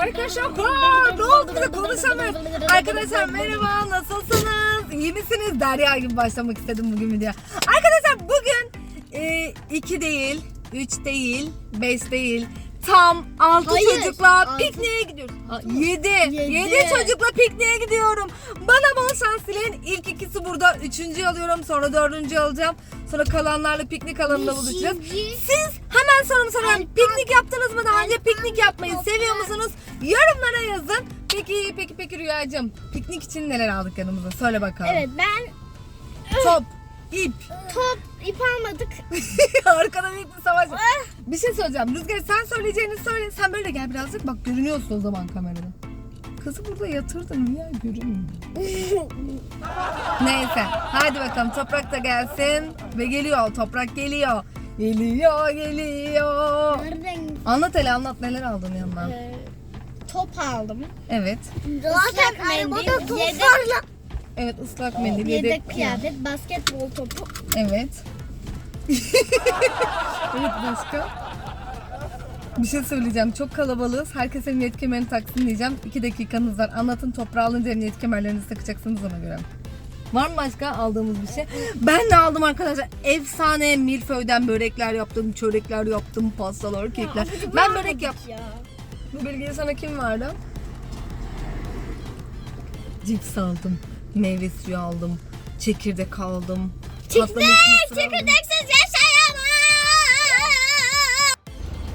Arkadaşlar ha, ne oldu konuşamıyoruz. Arkadaşlar merhaba nasılsınız? İyi misiniz? Derya gibi başlamak istedim bugün video. Arkadaşlar bugün 2 değil, 3 değil, 5 değil. Tam 6 Hayır, çocukla altı. pikniğe gidiyoruz. Yedi. 7. Yedi. 7 çocukla pikniğe gidiyorum. Bana bol şans dileyin. İlk ikisi burada. Üçüncü alıyorum. Sonra dördüncü alacağım. Sonra kalanlarla piknik alanında buluşacağız. Siz hemen sorumu soruyorum. Piknik yaptınız mı daha önce? Piknik yapmayı seviyor musunuz? Yorumlara yazın. Peki peki peki Rüyacığım. Piknik için neler aldık yanımıza? Söyle bakalım. Evet ben Top, ip. top ip almadık. Arkada büyük bir savaş. var. Bir şey söyleyeceğim. Rüzgar sen söyleyeceğini söyle. Sen böyle gel birazcık. Bak görünüyorsun o zaman kamerada. Kızı burada yatırdın Rüya görünmüyor. Neyse. Hadi bakalım toprak da gelsin. Ve geliyor. Toprak geliyor. Geliyor geliyor. Nereden? Anlat hele anlat neler aldın yanına. Ee, top aldım. Evet. Zaten arabada toplarla. Evet ıslak mendil. Yedek, Yedek, kıyafet, basketbol topu. Evet. evet başka? Bir şey söyleyeceğim. Çok kalabalığız. Herkes emniyet kemerini taksın diyeceğim. İki dakikanız var. Anlatın toprağı alınca emniyet kemerlerinizi takacaksınız ona göre. Var mı başka aldığımız bir şey? Ben de aldım arkadaşlar. Efsane milföyden börekler yaptım, çörekler yaptım, pastalar, kekler. Ben börek yap. Ya. Bu bilgiyi sana kim verdi? Cips aldım, meyve suyu aldım, çekirdek aldım. aldım. Çekirdeksiz yaşayamam.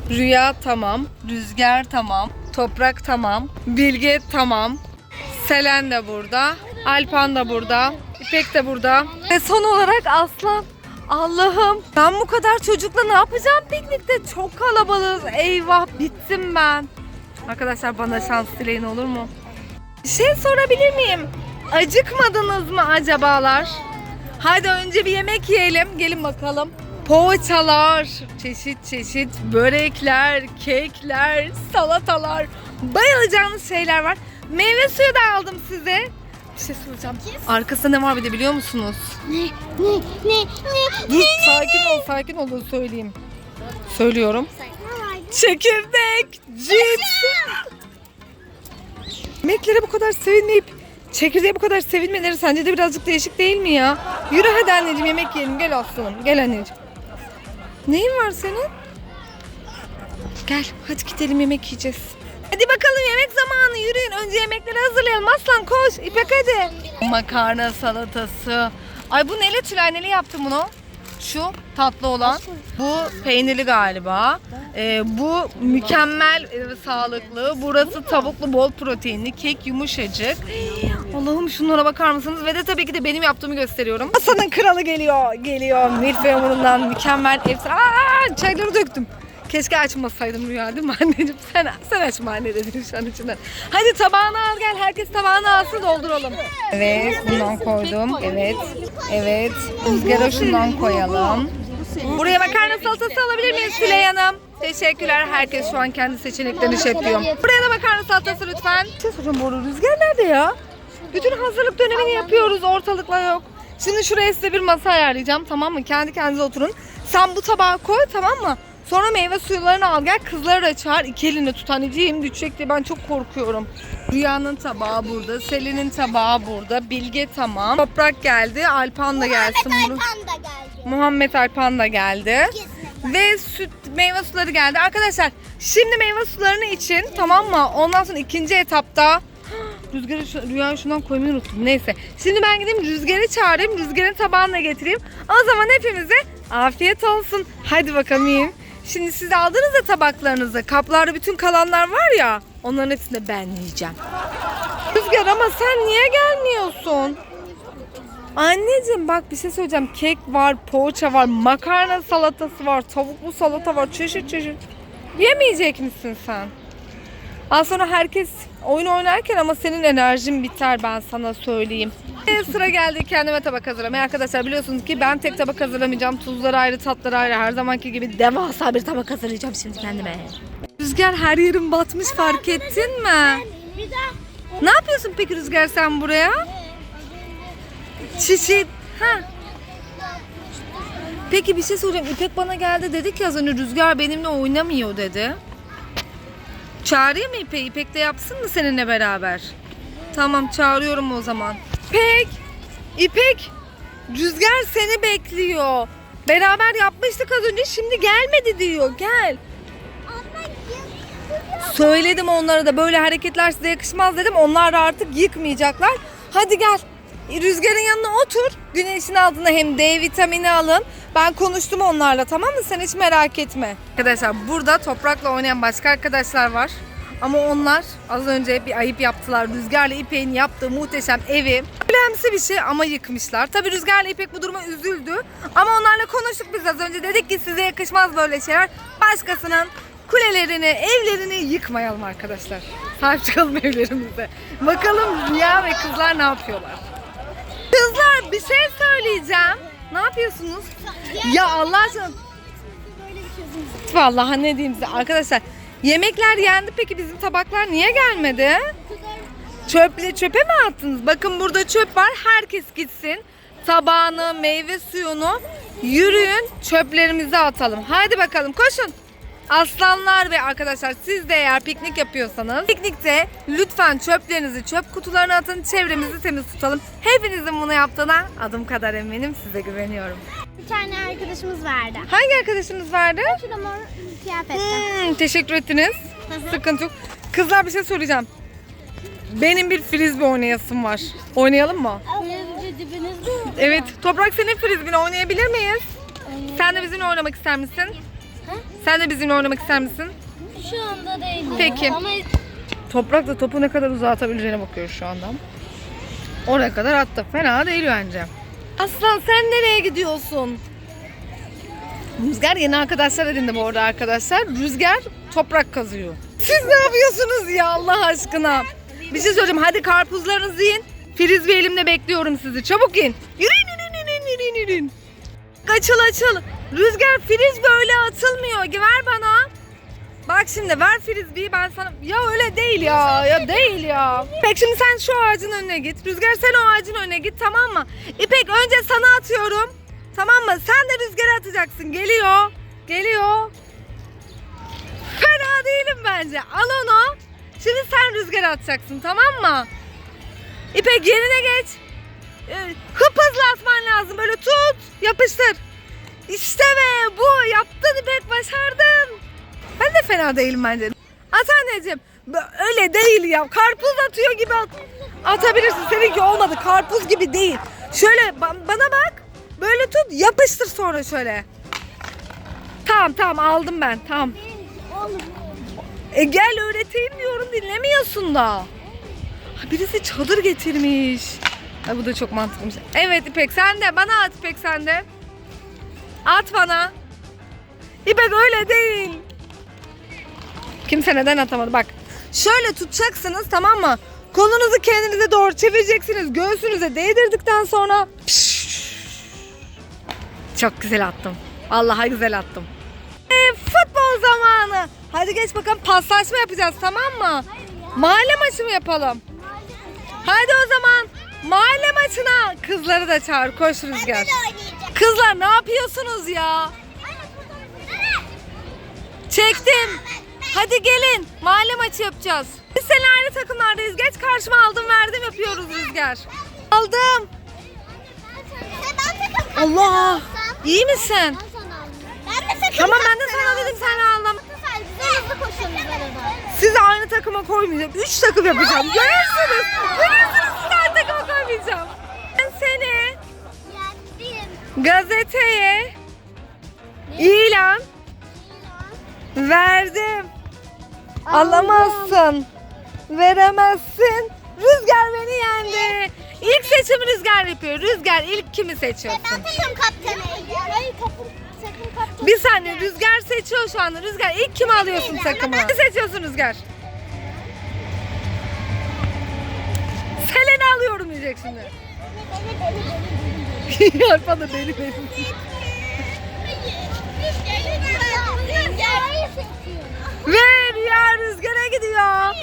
Rüya tamam, rüzgar tamam, toprak tamam, bilge tamam. Selen de burada, Alpan da burada, İpek de burada. Ve son olarak Aslan. Allah'ım ben bu kadar çocukla ne yapacağım piknikte? Çok kalabalığız. Eyvah bittim ben. Arkadaşlar bana şans dileyin olur mu? Şey sorabilir miyim? Acıkmadınız mı acabalar? Hadi önce bir yemek yiyelim. Gelin bakalım. Poğaçalar, çeşit çeşit börekler, kekler, salatalar, bayılacağınız şeyler var. Meyve suyu da aldım size. Bir şey soracağım. Arkasında ne var bir de biliyor musunuz? Ne, ne, ne, ne, Dur sakin ol, sakin ol söyleyeyim. Söylüyorum. Çekirdek, cips. Yemeklere bu kadar sevinmeyip çekirdeğe bu kadar sevinmeleri sence de birazcık değişik değil mi ya? Yürü hadi anneciğim yemek yiyelim. Gel aslanım. Gel anneciğim. Neyin var senin? Gel hadi gidelim yemek yiyeceğiz. Hadi bakalım yemek zamanı yürüyün. Önce yemekleri hazırlayalım. Aslan koş. İpek hadi. Makarna salatası. Ay bu neyle Tülay neyle yaptın bunu? Şu tatlı olan. Bu peynirli galiba. Ee, bu mükemmel e, sağlıklı. Burası tavuklu bol proteinli. Kek yumuşacık. Allah'ım şunlara bakar mısınız? Ve de tabii ki de benim yaptığımı gösteriyorum. Hasan'ın kralı geliyor. Geliyor. Milföy hamurundan mükemmel. Efsane. Çayları döktüm. Keşke açmasaydım rüya değil mi anneciğim? Sen, sen açma anne dedim şu an içinden. Hadi tabağını al gel. Herkes tabağını alsın dolduralım. Evet bundan koydum. Evet. Evet. Rüzgara şundan koyalım. Buraya makarna salatası alabilir miyiz Süley Hanım? Teşekkürler. Herkes şu an kendi seçeneklerini şekliyor. Buraya da makarna salatası lütfen. Bir şey soracağım arada. Rüzgar nerede ya? Bütün hazırlık dönemini yapıyoruz. Ortalıkla yok. Şimdi şuraya size bir masa ayarlayacağım tamam mı? Kendi kendinize oturun. Sen bu tabağa koy tamam mı? Sonra meyve suyularını al gel kızları da çağır iki elini tut anneciğim düşecek diye ben çok korkuyorum. Rüyanın tabağı burada, Selin'in tabağı burada, Bilge tamam. Toprak geldi, Alpan da gelsin. Bunu- Panda geldi. Muhammed Alpan da geldi. Kesinlikle. Ve süt meyve suları geldi. Arkadaşlar şimdi meyve sularını için tamam mı? Ondan sonra ikinci etapta Rüzgarı şu, rüya şundan koymayı unuttum. Neyse. Şimdi ben gideyim Rüzgar'ı çağırayım. Rüzgar'ın tabağını da getireyim. O zaman hepimize afiyet olsun. Hadi bakalım yiyin. Şimdi siz aldınız da tabaklarınızı. Kaplarda bütün kalanlar var ya. Onların hepsini ben yiyeceğim. Rüzgar ama sen niye gelmiyorsun? Anneciğim bak bir şey söyleyeceğim. Kek var, poğaça var, makarna salatası var, tavuklu salata var, çeşit çeşit. Yemeyecek misin sen? Az sonra herkes oyun oynarken ama senin enerjin biter ben sana söyleyeyim. Sıra geldi kendime tabak hazırlamaya. Arkadaşlar biliyorsunuz ki ben tek tabak hazırlamayacağım. Tuzları ayrı, tatları ayrı. Her zamanki gibi devasa bir tabak hazırlayacağım şimdi kendime. Rüzgar her yerim batmış fark ettin mi? Ne yapıyorsun peki Rüzgar sen buraya? Çiçek. Ha. Peki bir şey soracağım. İpek bana geldi dedi ki az önce Rüzgar benimle oynamıyor dedi. Çağırayım mı İpek'i? İpek de yapsın mı seninle beraber? Tamam çağırıyorum o zaman. İpek! İpek! Rüzgar seni bekliyor. Beraber yapmıştık az önce şimdi gelmedi diyor. Gel. Söyledim onlara da böyle hareketler size yakışmaz dedim. Onlar da artık yıkmayacaklar. Hadi gel. Rüzgarın yanına otur. Güneşin altında hem D vitamini alın. Ben konuştum onlarla tamam mı? Sen hiç merak etme. Arkadaşlar burada toprakla oynayan başka arkadaşlar var. Ama onlar az önce bir ayıp yaptılar. Rüzgarla İpek'in yaptığı muhteşem evi. Önemsi bir şey ama yıkmışlar. Tabii Rüzgarla İpek bu duruma üzüldü. Ama onlarla konuştuk biz az önce. Dedik ki size yakışmaz böyle şeyler. Başkasının kulelerini, evlerini yıkmayalım arkadaşlar. Sahip çıkalım evlerimize. Bakalım Rüya ve kızlar ne yapıyorlar. Kızlar bir şey söyleyeceğim. Ne yapıyorsunuz? Ya Allah aşkına. Vallahi ne diyeyim size arkadaşlar. Yemekler yendi peki bizim tabaklar niye gelmedi? Çöple çöpe mi attınız? Bakın burada çöp var. Herkes gitsin. Tabağını, meyve suyunu yürüyün çöplerimizi atalım. Haydi bakalım koşun. Aslanlar ve arkadaşlar siz de eğer piknik yapıyorsanız piknikte lütfen çöplerinizi çöp kutularına atın. Çevremizi temiz tutalım. Hepinizin bunu yaptığına adım kadar eminim. Size güveniyorum. Bir tane arkadaşımız vardı. Hangi arkadaşınız vardı? Şurada mor kıyafette. Hmm, teşekkür ettiniz. Sıkıntı yok. Kızlar bir şey soracağım. Benim bir frisbee oynayasım var. Oynayalım mı? Evet. Toprak senin frisbeeni oynayabilir miyiz? Sen de bizimle oynamak ister misin? Sen de bizimle oynamak ister misin? Şu anda değil. Peki. Ama Toprak da topu ne kadar uzağa atabileceğine bakıyor şu anda. Oraya kadar attı. Fena değil bence. Aslan sen nereye gidiyorsun? Rüzgar yeni arkadaşlar edindi bu arada arkadaşlar. Rüzgar toprak kazıyor. Siz ne yapıyorsunuz ya Allah aşkına? Bir şey söyleyeceğim. Hadi karpuzlarınızı yiyin. Frisbee elimde bekliyorum sizi. Çabuk in. Yürüyün yürüyün yürüyün yürüyün yürüyün. Açıl açıl. Rüzgar frisbee öyle atılmıyor. Ver bana. Bak şimdi ver frisbee'yi ben sana... Ya öyle değil ya. Ya değil ya. İpek şimdi sen şu ağacın önüne git. Rüzgar sen o ağacın önüne git tamam mı? İpek önce sana atıyorum. Tamam mı? Sen de rüzgara atacaksın. Geliyor. Geliyor. Fena değilim bence. Al onu. Şimdi sen rüzgara atacaksın tamam mı? İpek yerine geç. Ee, Hıp hızlı atman lazım. Böyle tut. Yapıştır. İşte be bu. Yaptın İpek başardın. Ben de fena değilim bence. At anneciğim. Öyle değil ya. Karpuz atıyor gibi at. Atabilirsin. Seninki olmadı. Karpuz gibi değil. Şöyle ba- bana bak. Böyle tut. Yapıştır sonra şöyle. Tamam tamam aldım ben. Tamam. E gel öğreteyim diyorum dinlemiyorsun da. Birisi çadır getirmiş. Ay bu da çok mantıklıymış. Evet İpek sen de bana at İpek sen de. At bana. İpek öyle değil. Kimse neden atamadı bak. Şöyle tutacaksınız tamam mı? Kolunuzu kendinize doğru çevireceksiniz. Göğsünüze değdirdikten sonra çok güzel attım. Vallahi güzel attım. E, futbol zamanı. Hadi geç bakalım paslaşma yapacağız tamam mı? Mahalle maçı mı yapalım? Hadi o zaman mahalle maçına kızları da çağır koş Rüzgar. oynayacağım. Kızlar ne yapıyorsunuz ya? Çektim. Hadi gelin mahalle maçı yapacağız. Biz seninle aynı takımlardayız. Geç karşıma aldım verdim yapıyoruz Rüzgar. Aldım. Allah. İyi misin? Tamam ben de sana dedim sen aldım. Sizi aynı takıma koymayacağım. Üç takım yapacağım. Görürsünüz. Görürsünüz sizi aynı takıma koymayacağım. Gazeteye ilan verdim. Alamazsın. Veremezsin. Rüzgar beni yendi. İlk seçimi Rüzgar yapıyor. Rüzgar ilk kimi seçiyorsun? Ben. Hayır takım kaptanı. Bir saniye Rüzgar seçiyor şu anda. Rüzgar ilk kimi alıyorsun takımına? Ne seçiyorsun Rüzgar? Selen'i alıyorum diyecek şimdi. Alfa da benim. Ve Rüya Rüzgar'a gidiyor.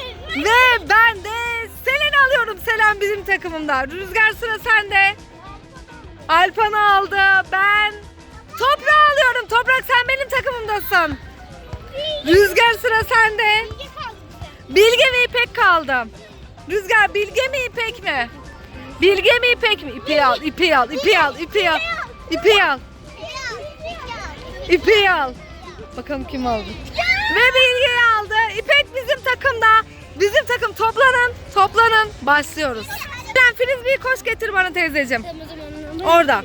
Ve ben de Selen'i alıyorum. Selen bizim takımımda. Rüzgar sıra sende. Alpan'ı aldı. Ben Toprağı alıyorum. Toprak sen benim takımımdasın. Rüzgar sıra sende. Bilge ve İpek kaldı. Rüzgar Bilge mi İpek mi? Bilge mi İpek mi? İpeği al, İpeği al, İpeği al, İpeği al. İpeği al, İpeği al. Bakalım kim aldı. Ve Bilge'yi aldı. İpek bizim takımda. Bizim takım toplanın, toplanın. Başlıyoruz. Sen Frisbee'yi koş getir bana teyzeciğim. Orada.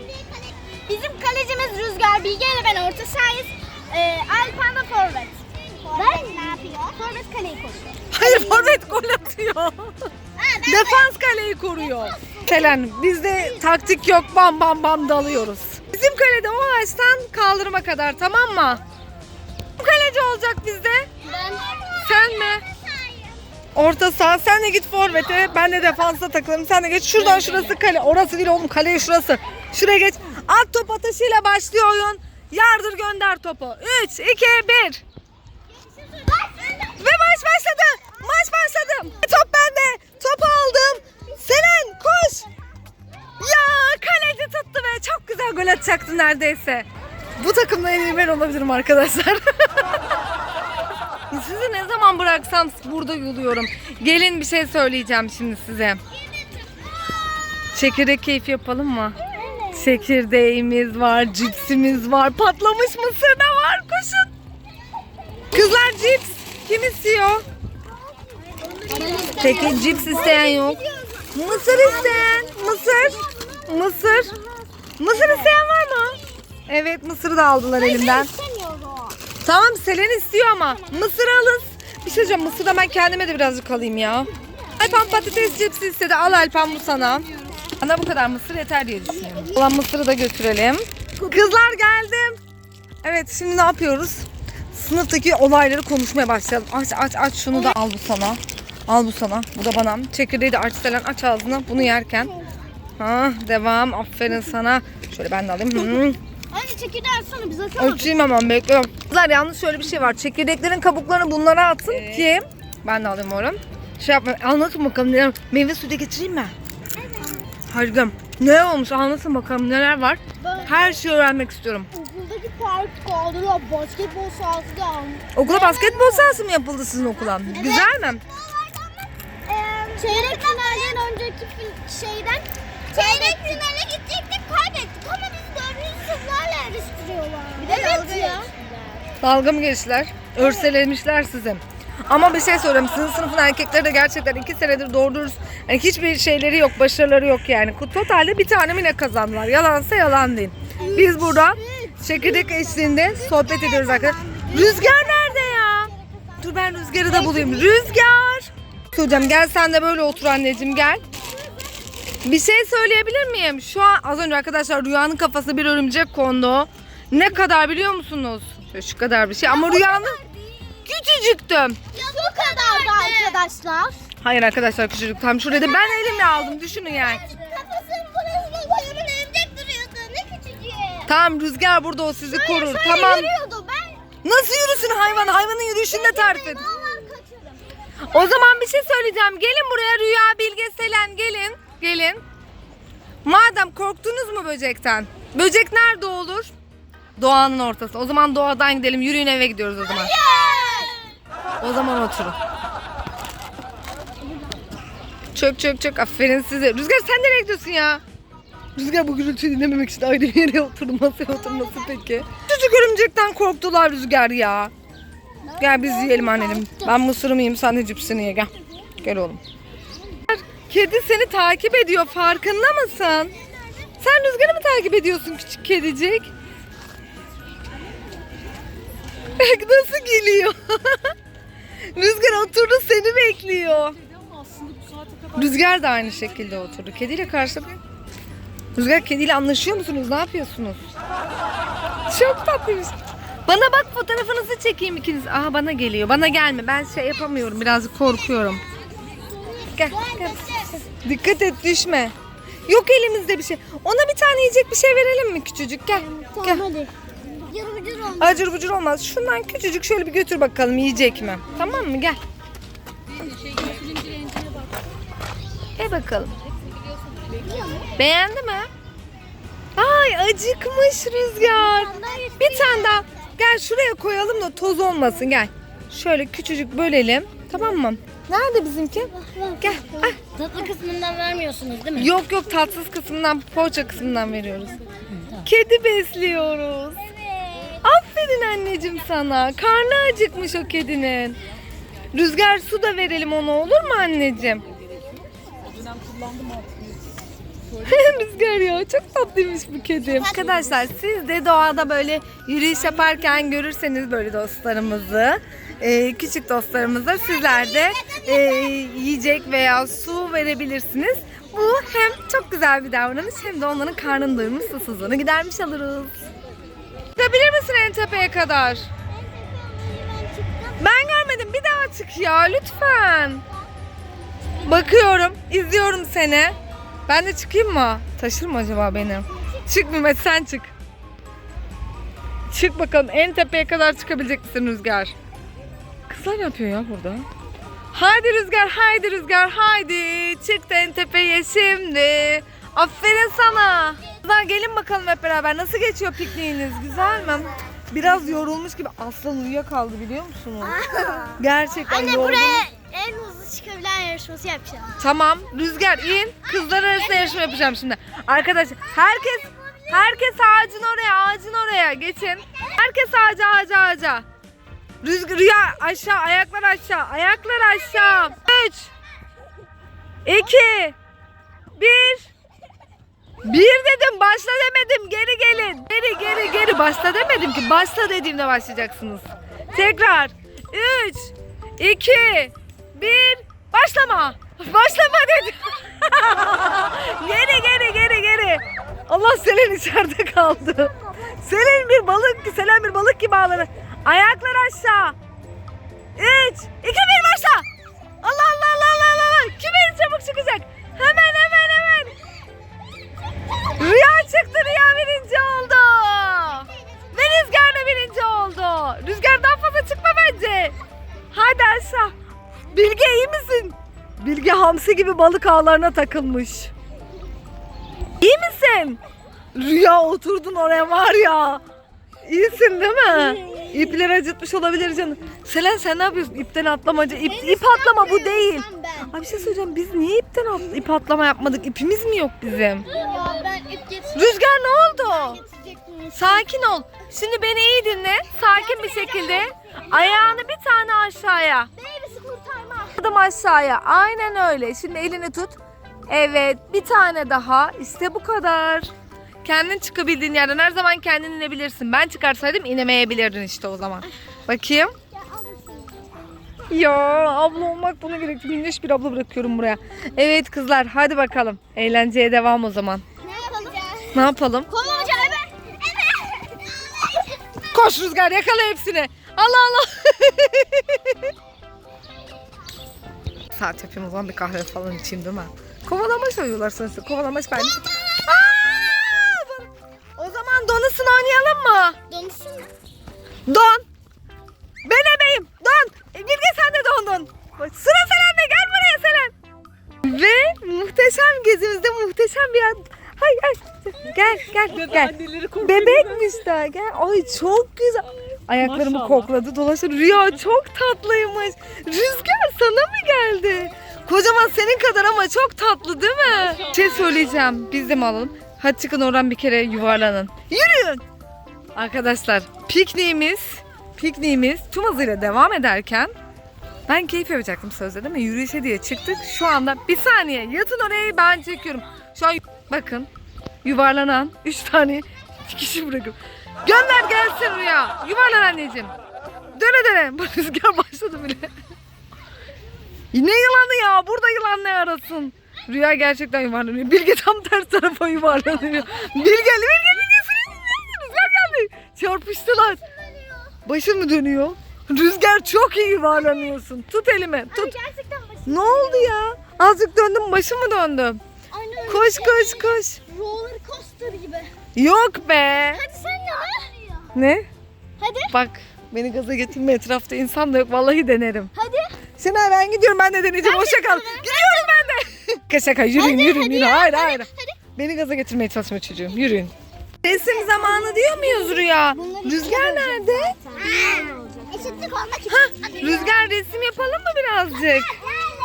Bizim kalecimiz Rüzgar Bilge ile ben orta sahayız. Ee, Alpan da forvet. Ben ne yapıyor? Forvet kaleyi koruyor. Hayır forvet gol atıyor. Defans kaleyi koruyor. Selen bizde taktik yok bam bam bam dalıyoruz. Bizim kalede o ağaçtan kaldırıma kadar tamam mı? Kim kaleci olacak bizde? Ben Sen mi? Orta saha sen de git forvete ben de defansa takılırım sen de geç şuradan şurası kale orası değil oğlum kale şurası şuraya geç at top atışıyla başlıyor oyun yardır gönder topu 3 2 1 ve maç başladı maç başladı top bende topu aldım Selen koş ya kaleci tuttu ve çok güzel gol atacaktı neredeyse bu takımda en iyi ben olabilirim arkadaşlar Sizi ne zaman bıraksam burada yuluyorum. Gelin bir şey söyleyeceğim şimdi size. Çekirdek keyfi yapalım mı? Çekirdeğimiz var, cipsimiz var, patlamış mısır da var. Koşun. Kızlar cips. Kim istiyor? Peki cips isteyen yok. Mısır isteyen. Mısır. Mısır. Mısır isteyen var mı? Evet mısırı da aldılar elimden. Tamam Selen istiyor ama. Mısır alın. Bir şey diyeceğim mısır da ben kendime de birazcık alayım ya. Alpan patates cipsi istedi. Al Alpan bu sana. Bana bu kadar mısır yeter diye düşünüyorum. Olan mısırı da götürelim. Kızlar geldim. Evet şimdi ne yapıyoruz? Sınıftaki olayları konuşmaya başlayalım. Aç aç aç şunu da al bu sana. Al bu sana. Bu da bana. Çekirdeği de aç Selen aç ağzını bunu yerken. Ha devam. Aferin sana. Şöyle ben de alayım. Hmm. Hadi çekirdeği açsana biz açamadık. Açayım hemen bekliyorum. Kızlar yalnız şöyle bir şey var. Çekirdeklerin kabuklarını bunlara atın ki ben de alayım oğlum. Şey yapma. Anlatın bakalım neler. Meyve suyu da getireyim mi? Harikam. Ne olmuş anlatın bakalım neler var. Her şeyi öğrenmek istiyorum. Okuldaki park kaldırıyor. Basketbol sahası da almış. Okula basketbol sahası mı yapıldı sizin okula? Güzel mi? Çeyrek finalden önceki fil- şeyden çeyrek finale gidecektik kaybettik ama biz dördüncü sınıflarla yarıştırıyorlar. Bir de evet ya. Dalga mı geçtiler? Örselemişler sizi. Ama bir şey söyleyeyim. Sizin sınıfın erkekleri de gerçekten iki senedir doğru dürüst. Yani hiçbir şeyleri yok, başarıları yok yani. Totalde bir tane mi ne kazandılar? Yalansa yalan değil. Biz burada çekirdek eşliğinde sohbet ediyoruz arkadaşlar. Rüzgar nerede ya? Dur ben Rüzgar'ı da bulayım. Rüzgar! Hocam gel sen de böyle otur anneciğim gel. Bir şey söyleyebilir miyim? Şu an az önce arkadaşlar Rüya'nın kafasına bir örümcek kondu. Ne kadar biliyor musunuz? Şöyle Şu kadar bir şey ama Rüya'nın küçücüktüm. Ya bu kadar da arkadaşlar. Hayır arkadaşlar küçücük tam şurada ben elimle aldım düşünün yani. Kafasının burasında kocaman örümcek duruyordu. Ne küçücük. Tamam Rüzgar burada o sizi korur tamam. Yürüyordu ben. Nasıl yürüsün hayvan? Hayvanın yürüyüşünü de tarif et. O zaman bir şey söyleyeceğim. Gelin buraya Rüya, Bilge, Selen gelin. Gelin. Madem korktunuz mu böcekten? Böcek nerede olur? Doğanın ortası. O zaman doğadan gidelim. Yürüyün eve gidiyoruz o zaman. O zaman oturun. Çök çök çök. Aferin size. Rüzgar sen nereye gidiyorsun ya? Rüzgar bu gürültüyü dinlememek için ayrı bir yere oturdu. Masaya oturması peki. Çocuk örümcekten korktular Rüzgar ya. Gel biz yiyelim annelim. Ben mısırımı yiyeyim sen de cipsini ye gel. Gel oğlum. Kedi seni takip ediyor farkında mısın? Sen Rüzgar'ı mı takip ediyorsun küçük kedicik? Bak nasıl geliyor. Rüzgar oturdu seni bekliyor. Rüzgar da aynı şekilde oturdu. Kediyle karşı... Rüzgar kediyle anlaşıyor musunuz? Ne yapıyorsunuz? Çok tatlıymış. Bana bak fotoğrafınızı çekeyim ikiniz. Aha bana geliyor. Bana gelme. Ben şey yapamıyorum. Birazcık korkuyorum. Gel. gel. Dikkat et düşme. Yok elimizde bir şey. Ona bir tane yiyecek bir şey verelim mi küçücük? Gel. Gel. hadi. Acır bucur olmaz. Şundan küçücük şöyle bir götür bakalım yiyecek mi? Tamam mı? Gel. Gel bakalım. Beğendi mi? Ay acıkmış Rüzgar. Bir tane daha. Gel şuraya koyalım da toz olmasın gel. şöyle küçücük bölelim. Tamam mı? Nerede bizimki? Gel. Ah. Tatlı kısmından vermiyorsunuz değil mi? Yok yok tatsız kısmından, poğaça kısmından veriyoruz. Kedi besliyoruz. Evet. Aferin anneciğim sana. Karnı acıkmış o kedinin. Rüzgar su da verelim ona olur mu anneciğim? Rüzgar ya çok tatlıymış bu kedi. Arkadaşlar siz de doğada böyle yürüyüş yaparken görürseniz böyle dostlarımızı, e, küçük dostlarımıza sizler de e, yiyecek veya su verebilirsiniz. Bu hem çok güzel bir davranış hem de onların karnını doyurmuş susuzluğunu gidermiş oluruz. Gidebilir misin en tepeye kadar? Ben görmedim. Bir daha çık ya lütfen. Bakıyorum, izliyorum seni. Ben de çıkayım mı? Taşır mı acaba beni? Çık Mehmet sen çık. Çık bakalım en tepeye kadar çıkabilecek misin Rüzgar? Kızlar ne yapıyor ya burada? Haydi Rüzgar, haydi Rüzgar, haydi. Çık da en tepeye şimdi. Aferin sana. Kızlar gelin bakalım hep beraber. Nasıl geçiyor pikniğiniz? Güzel mi? Biraz yorulmuş gibi. Aslan uyuyakaldı biliyor musunuz? Gerçekten Anne yorgun. buraya en hızlı çıkabilen yarışması yapacağım. Tamam. Rüzgar in. Kızlar arasında yarışma yapacağım şimdi. Arkadaşlar herkes herkes ağacın oraya, ağacın oraya geçin. Herkes ağaca, ağaca, ağaca. Rüzgar, rüya aşağı, ayaklar aşağı, ayaklar aşağı. 3 2 1 bir dedim başla demedim geri gelin. Geri geri geri başla demedim ki başla dediğimde başlayacaksınız. Tekrar 3 2 1 başlama. Başlama dedim. geri geri geri geri. Allah Selen içeride kaldı. Selen bir balık, Selen bir balık gibi ağladı. Ayaklar aşağı. 3 2 1 başla. Allah Allah Allah Allah Allah. Kim en çabuk çıkacak? Hemen hemen hemen. Rüya çıktı Rüya birinci oldu. Ve Rüzgar da birinci oldu. Rüzgar daha fazla çıkma bence. Hadi aşağı. Bilge iyi misin? Bilge hamsi gibi balık ağlarına takılmış. İyi misin? Rüya oturdun oraya var ya. İyisin değil mi? İpleri acıtmış olabilir canım. Selen sen ne yapıyorsun? İpten atlamaca. İp, ip atlama bu değil. Ben. Abi bir şey söyleyeceğim. Biz niye ipten at- ip atlama yapmadık? İpimiz mi yok bizim? Ya ben ip getirecektim. Rüzgar ne oldu? Sakin ol. Şimdi beni iyi dinle. Sakin bir şekilde. Ayağını bir tane aşağıya. Adım aşağıya. Aynen öyle. Şimdi elini tut. Evet. Bir tane daha. İşte bu kadar. Kendin çıkabildiğin yerden her zaman kendin inebilirsin. Ben çıkarsaydım inemeyebilirdin işte o zaman. Bakayım. Ya abla olmak bunu gerekti. Minnoş bir abla bırakıyorum buraya. Evet kızlar hadi bakalım. Eğlenceye devam o zaman. Ne yapalım? Ne yapalım? Kovalayacağım evet. Evet. Koş Rüzgar yakala hepsini. Allah Allah. Saat yapayım o zaman bir kahve falan içeyim değil mi? Kovalamaç oynuyorlar sonuçta. Kovalamaç ben. Aa! O zaman donusunu oynayalım mı? Donuşsun mu? Don. Ben ebeyim. Don. E, Bilge sen de dondun. Sıra Selen'de gel buraya Selen. Ve muhteşem gezimizde muhteşem bir an. Hay hay. Gel gel gel. Bebekmiş daha gel. Ay çok güzel. Ayaklarımı Maşallah. kokladı dolaşır. Rüya çok tatlıymış. Rüzgar sana mı geldi? Kocaman senin kadar ama çok tatlı değil mi? Şey söyleyeceğim. Biz de mi alalım? Hadi çıkın oradan bir kere yuvarlanın. Yürüyün. Arkadaşlar pikniğimiz pikniğimiz tüm hızıyla devam ederken ben keyif yapacaktım sözde değil mi? Yürüyüşe diye çıktık. Şu anda bir saniye yatın oraya ben çekiyorum. Şu an bakın yuvarlanan 3 tane kişi bırakıp gönder gelsin Rüya. Yuvarlan anneciğim. Döne döne. Bu rüzgar başladı bile. ne yılanı ya? Burada yılan ne arasın? Rüya gerçekten yuvarlanıyor. Bilge tam ters tarafa yuvarlanıyor. Bilge, Bilge, Bilge Rüzgar geldi. Çarpıştılar. Başın mı dönüyor? Rüzgar çok iyi yuvarlanıyorsun. Tut elime. Tut. Gerçekten basit. Ne oldu ya? Azıcık döndüm başım mı döndü? Aynen öyle. Koş koş koş. Roller coaster gibi. Yok be. Hadi. Ne? Hadi. Bak beni gaza getirme etrafta insan da yok vallahi denerim. Hadi. Şenay ben gidiyorum ben de deneyeceğim hoşça kal. Gidiyorum ben de. Şaka şaka yürüyün yürüyün hadi yürüyün. ya, Hayır hadi, hayır. Beni gaza getirmeye çalışma çocuğum yürüyün. Resim zamanı diyor muyuz Rüya? Rüzgar nerede? Eşitlik olmak için. Hah, Rüzgar resim yapalım mı birazcık?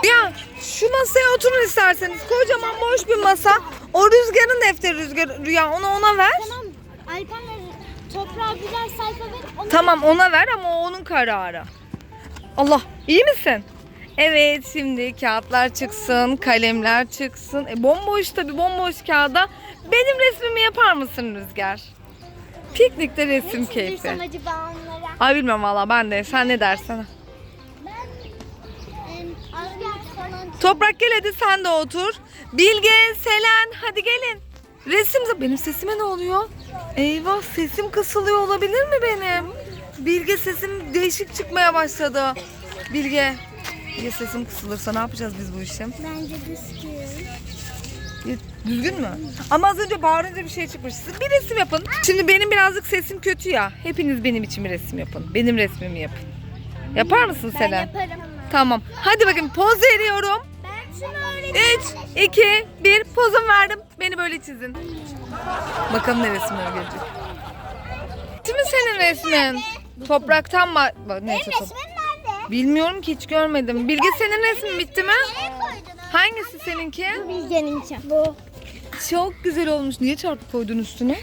Ya şu masaya oturun isterseniz. Kocaman boş bir masa. O Rüzgar'ın defteri Rüzgar Rüya onu ona ver. Tamam. Alper'le toprağa birer sayfa ver. Onu Tamam ona ver ama o onun kararı. Allah iyi misin? Evet şimdi kağıtlar çıksın, kalemler çıksın. E, bomboş tabi bomboş kağıda. Benim resmimi yapar mısın Rüzgar? Piknikte resim keyfi. çizdirsem acaba onlara? Ay bilmem valla ben de. Sen ne dersen. Ben em, Azgar falan Toprak gel hadi sen de otur. Bilge, Selen hadi gelin. Resim benim sesime ne oluyor? Eyvah sesim kısılıyor olabilir mi benim? Bilge sesim değişik çıkmaya başladı. Bilge. Bilge sesim kısılırsa ne yapacağız biz bu işi? bence düzgün. Düzgün mü? Ama az önce bağırınca bir şey çıkmış. Siz bir resim yapın. Şimdi benim birazcık sesim kötü ya. Hepiniz benim için bir resim yapın. Benim resmimi yapın. Yapar mısın Ben Selen? yaparım. Tamam. Hadi bakın poz veriyorum. Ben şunu öğreteyim. 3, 2, 1 pozum verdim. Beni böyle çizin. Bakalım ne resimler gelecek. Bitti mi senin resmin? Topraktan mı? Neyse, top- nerede? Bilmiyorum ki hiç görmedim. Bilge senin resmin bitti mi? Hangisi seninki? Bilge'ninki. Bu. Çok güzel olmuş. Niye çarpı koydun üstüne?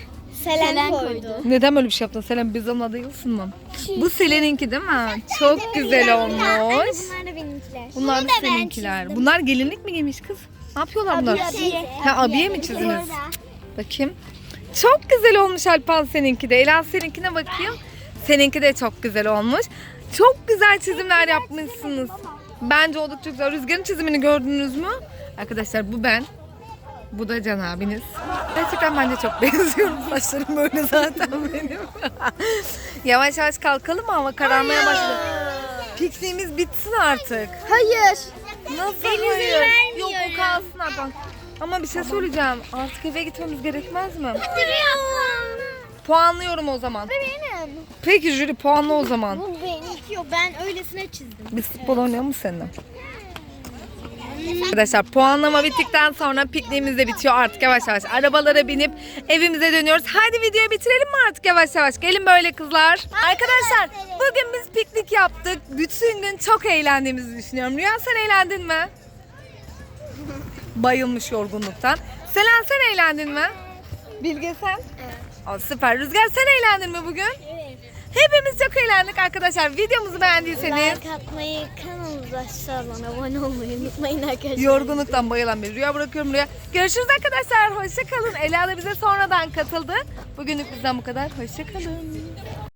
Selen, koydu. Neden böyle bir şey yaptın? Selen biz onunla değilsin mi? Bu Selen'inki değil mi? Çok güzel olmuş. Bunlar da benimkiler. Bunlar da seninkiler. Bunlar gelinlik mi giymiş kız? Ne yapıyorlar bunlar? Abiye. Ha abiye mi çizdiniz? Burada. Bakayım. Çok güzel olmuş Alpan seninki de. Ela seninkine bakayım. Seninki de çok güzel olmuş. Çok güzel çizimler yapmışsınız. Bence oldukça güzel. Rüzgar'ın çizimini gördünüz mü? Arkadaşlar bu ben. Bu da Can abiniz. Gerçekten bence çok benziyorum. Saçlarım böyle zaten benim. yavaş yavaş kalkalım? Hava kararmaya başladı. Pikniğimiz bitsin artık. Hayır. Nasıl hayır? Yok o kalsın Alpan. Ama bir şey söyleyeceğim. Artık eve gitmemiz gerekmez mi? Puanlıyorum o zaman. Benim. Peki jüri puanla o zaman. Bu benimki yok. Ben öylesine çizdim. Biz futbol oynayalım mı seninle? Arkadaşlar puanlama bittikten sonra pikniğimiz de bitiyor artık yavaş yavaş arabalara binip evimize dönüyoruz. Hadi videoyu bitirelim mi artık yavaş yavaş? Gelin böyle kızlar. Arkadaşlar bugün biz piknik yaptık. Bütün gün çok eğlendiğimizi düşünüyorum. Rüya sen eğlendin mi? Bayılmış yorgunluktan. Selen sen eğlendin mi? Bilge sen? Evet. Aa, süper. Rüzgar sen eğlendin mi bugün? Evet. Hepimiz çok eğlendik arkadaşlar. Videomuzu beğendiyseniz Like atmayı, kanalımıza aşağıdan abone olmayı unutmayın arkadaşlar. yorgunluktan bayılan bir rüya bırakıyorum rüya. Görüşürüz arkadaşlar. Hoşça kalın. Ela da bize sonradan katıldı. Bugünlük bizden bu kadar. Hoşça kalın.